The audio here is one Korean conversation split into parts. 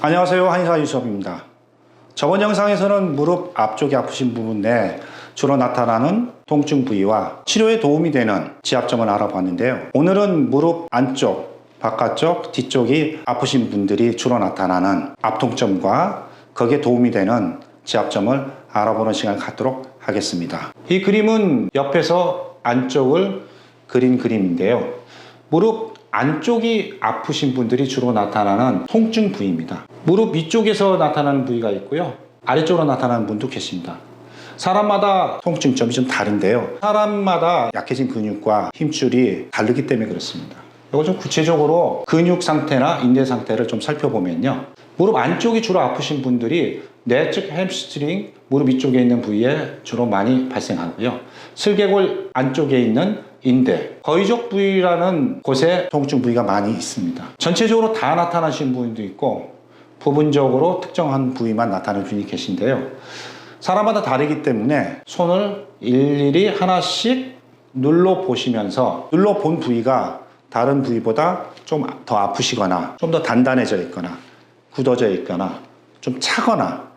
안녕하세요 한의사 유섭입니다. 저번 영상에서는 무릎 앞쪽이 아프신 부분 내 주로 나타나는 통증 부위와 치료에 도움이 되는 지압점을 알아봤는데요. 오늘은 무릎 안쪽, 바깥쪽, 뒤쪽이 아프신 분들이 주로 나타나는 앞통점과 거기에 도움이 되는 지압점을 알아보는 시간을 갖도록 하겠습니다. 이 그림은 옆에서 안쪽을 그린 그림인데요. 무릎 안쪽이 아프신 분들이 주로 나타나는 통증 부위입니다. 무릎 위쪽에서 나타나는 부위가 있고요. 아래쪽으로 나타나는 분도 계십니다. 사람마다 통증점이 좀 다른데요. 사람마다 약해진 근육과 힘줄이 다르기 때문에 그렇습니다. 이거 좀 구체적으로 근육 상태나 인대 상태를 좀 살펴보면요. 무릎 안쪽이 주로 아프신 분들이 내측 햄스트링 무릎 위쪽에 있는 부위에 주로 많이 발생하고요. 슬개골 안쪽에 있는 인대, 거의적 부위라는 곳에 통증 부위가 많이 있습니다. 전체적으로 다 나타나신 분도 있고 부분적으로 특정한 부위만 나타나는 분이 계신데요. 사람마다 다르기 때문에 손을 일일이 하나씩 눌러 보시면서 눌러 본 부위가 다른 부위보다 좀 더 아프시거나 좀 더 단단해져 있거나 굳어져 있거나 좀 차거나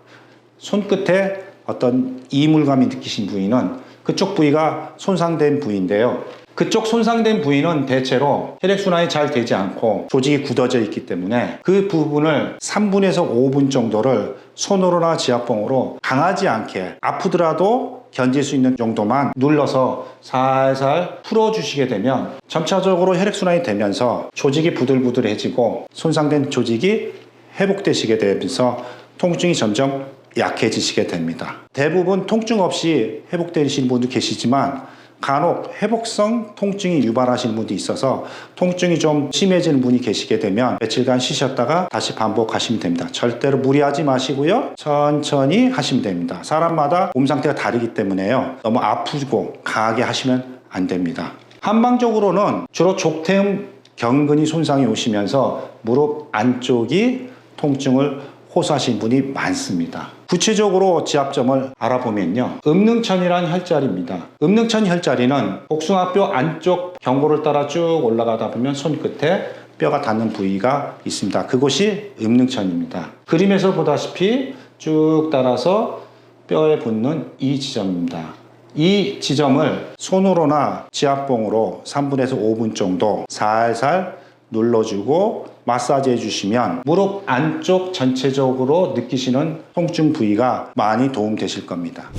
손끝에 어떤 이물감이 느끼신 부위는 그쪽 부위가 손상된 부위인데요. 그쪽 손상된 부위는 대체로 혈액순환이 잘 되지 않고 조직이 굳어져 있기 때문에 그 부분을 3분에서 5분 정도를 손으로나 지압봉으로 강하지 않게 아프더라도 견딜 수 있는 정도만 눌러서 살살 풀어주시게 되면 점차적으로 혈액순환이 되면서 조직이 부들부들해지고 손상된 조직이 회복되시게 되면서 통증이 점점 약해지시게 됩니다. 대부분 통증 없이 회복되시는 분도 계시지만 간혹 회복성 통증이 유발하시는 분도 있어서 통증이 좀 심해지는 분이 계시게 되면 며칠간 쉬셨다가 다시 반복하시면 됩니다. 절대로 무리하지 마시고요. 천천히 하시면 됩니다. 사람마다 몸 상태가 다르기 때문에요. 너무 아프고 강하게 하시면 안 됩니다. 한방적으로는 주로 족태음 경근이 손상이 오시면서 무릎 안쪽이 통증을 호소하신 분이 많습니다. 구체적으로 지압점을 알아보면요. 음능천이란 혈자리입니다. 음능천 혈자리는 복숭아뼈 안쪽 경고를 따라 쭉 올라가다 보면 손끝에 뼈가 닿는 부위가 있습니다. 그곳이 음능천입니다. 그림에서 보다시피 쭉 따라서 뼈에 붙는 이 지점입니다. 이 지점을 손으로나 지압봉으로 3분에서 5분 정도 살살 눌러주고 마사지 해주시면 무릎 안쪽 전체적으로 느끼시는 통증 부위가 많이 도움되실 겁니다.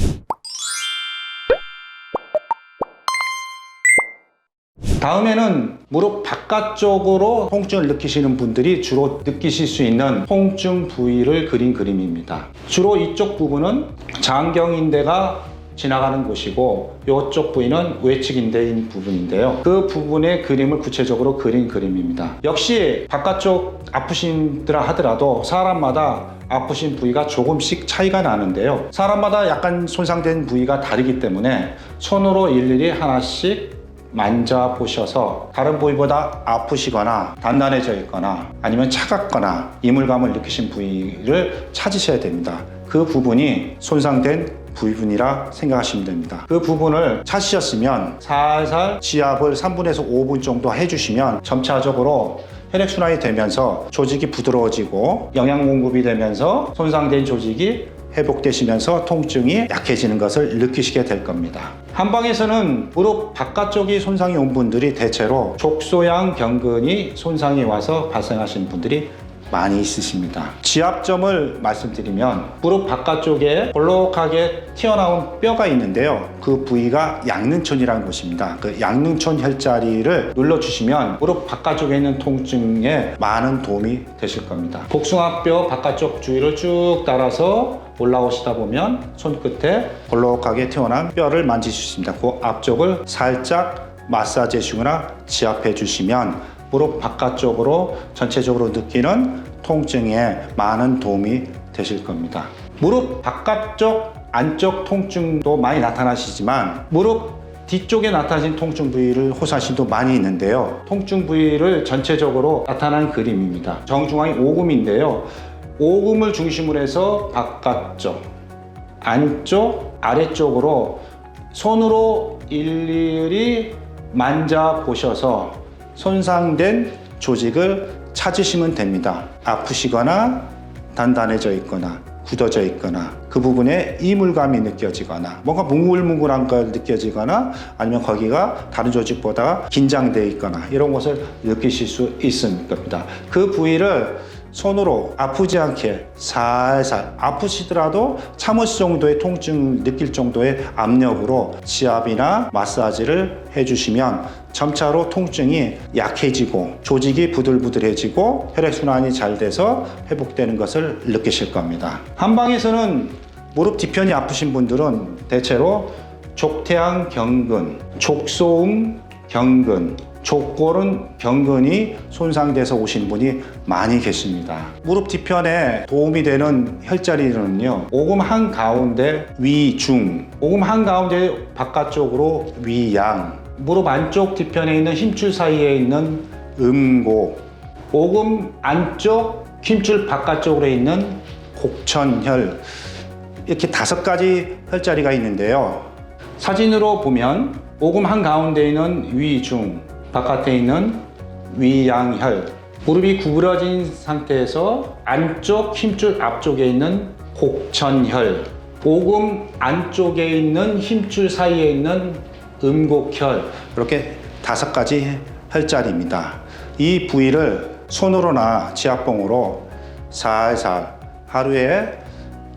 다음에는 무릎 바깥쪽으로 통증을 느끼시는 분들이 주로 느끼실 수 있는 통증 부위를 그린 그림입니다. 주로 이쪽 부분은 장경인대가 지나가는 곳이고 이쪽 부위는 외측인대인 부분인데요. 그 부분의 그림을 구체적으로 그린 그림입니다. 역시 바깥쪽 아프신들 하더라도 사람마다 아프신 부위가 조금씩 차이가 나는데요. 사람마다 약간 손상된 부위가 다르기 때문에 손으로 일일이 하나씩 만져보셔서 다른 부위보다 아프시거나 단단해져 있거나 아니면 차갑거나 이물감을 느끼신 부위를 찾으셔야 됩니다. 그 부분이 손상된 부위분이라 생각하시면 됩니다. 그 부분을 찾으셨으면 살살 지압을 3분에서 5분 정도 해주시면 점차적으로 혈액순환이 되면서 조직이 부드러워지고 영양 공급이 되면서 손상된 조직이 회복되시면서 통증이 약해지는 것을 느끼시게 될 겁니다. 한방에서는 무릎 바깥쪽이 손상이 온 분들이 대체로 족소양 경근이 손상이 와서 발생하시는 분들이 많이 있으십니다. 지압점을 말씀드리면 무릎 바깥쪽에 볼록하게 튀어나온 뼈가 있는데요. 그 부위가 양릉천이라는 곳입니다. 그 양릉천 혈자리를 눌러주시면 무릎 바깥쪽에 있는 통증에 많은 도움이 되실 겁니다. 복숭아뼈 바깥쪽 주위를 쭉 따라서 올라오시다 보면 손끝에 볼록하게 튀어나온 뼈를 만지실 수 있습니다. 그 앞쪽을 살짝 마사지 해주거나 지압해 주시면 무릎 바깥쪽으로 전체적으로 느끼는 통증에 많은 도움이 되실 겁니다. 무릎 바깥쪽 안쪽 통증도 많이 나타나시지만 무릎 뒤쪽에 나타나신 통증 부위를 호소하신 도 많이 있는데요. 통증 부위를 전체적으로 나타난 그림입니다. 정중앙이 오금인데요. 오금을 중심으로 해서 바깥쪽, 안쪽, 아래쪽으로 손으로 일일이 만져 보셔서 손상된 조직을 찾으시면 됩니다. 아프시거나 단단해져 있거나 굳어져 있거나 그 부분에 이물감이 느껴지거나 뭔가 뭉글뭉글한 걸 느껴지거나 아니면 거기가 다른 조직보다 긴장돼 있거나 이런 것을 느끼실 수 있을 겁니다. 그 부위를 손으로 아프지 않게 살살 아프시더라도 참을 정도의 통증 느낄 정도의 압력으로 지압이나 마사지를 해주시면 점차로 통증이 약해지고 조직이 부들부들해지고 혈액순환이 잘 돼서 회복되는 것을 느끼실 겁니다. 한방에서는 무릎 뒤편이 아프신 분들은 대체로 족태양 경근, 족소음 경근, 족골은 경근이 손상돼서 오신 분이 많이 계십니다. 무릎 뒤편에 도움이 되는 혈자리는요, 오금 한 가운데 위 중, 오금 한 가운데 바깥쪽으로 위 양, 무릎 안쪽 뒤편에 있는 힘줄 사이에 있는 음고, 오금 안쪽 힘줄 바깥쪽으로 있는 곡천혈, 이렇게 다섯 가지 혈자리가 있는데요. 사진으로 보면 오금 한 가운데 있는 위 중, 바깥에 있는 위양혈, 무릎이 구부러진 상태에서 안쪽 힘줄 앞쪽에 있는 곡천혈, 오금 안쪽에 있는 힘줄 사이에 있는 음곡혈, 이렇게 다섯 가지 혈자리입니다. 이 부위를 손으로나 지압봉으로 살살 하루에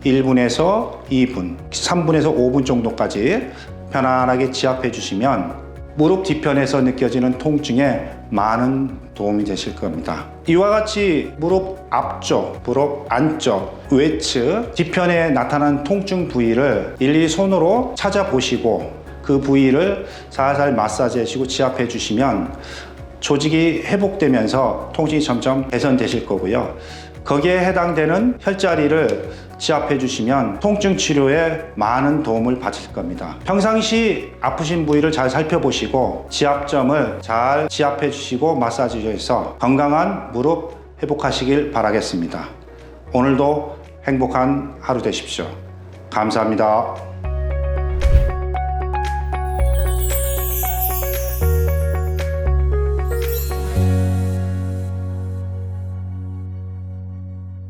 1분에서 2분, 3분에서 5분 정도까지 편안하게 지압해 주시면 무릎 뒤편에서 느껴지는 통증에 많은 도움이 되실 겁니다. 이와 같이 무릎 앞쪽, 무릎 안쪽, 외측, 뒤편에 나타난 통증 부위를 일일이 손으로 찾아보시고 그 부위를 살살 마사지 해주시고 지압해 주시면 조직이 회복되면서 통증이 점점 개선되실 거고요. 거기에 해당되는 혈자리를 지압해 주시면 통증 치료에 많은 도움을 받으실 겁니다. 평상시 아프신 부위를 잘 살펴보시고 지압점을 잘 지압해 주시고 마사지해서 건강한 무릎 회복하시길 바라겠습니다. 오늘도 행복한 하루 되십시오. 감사합니다.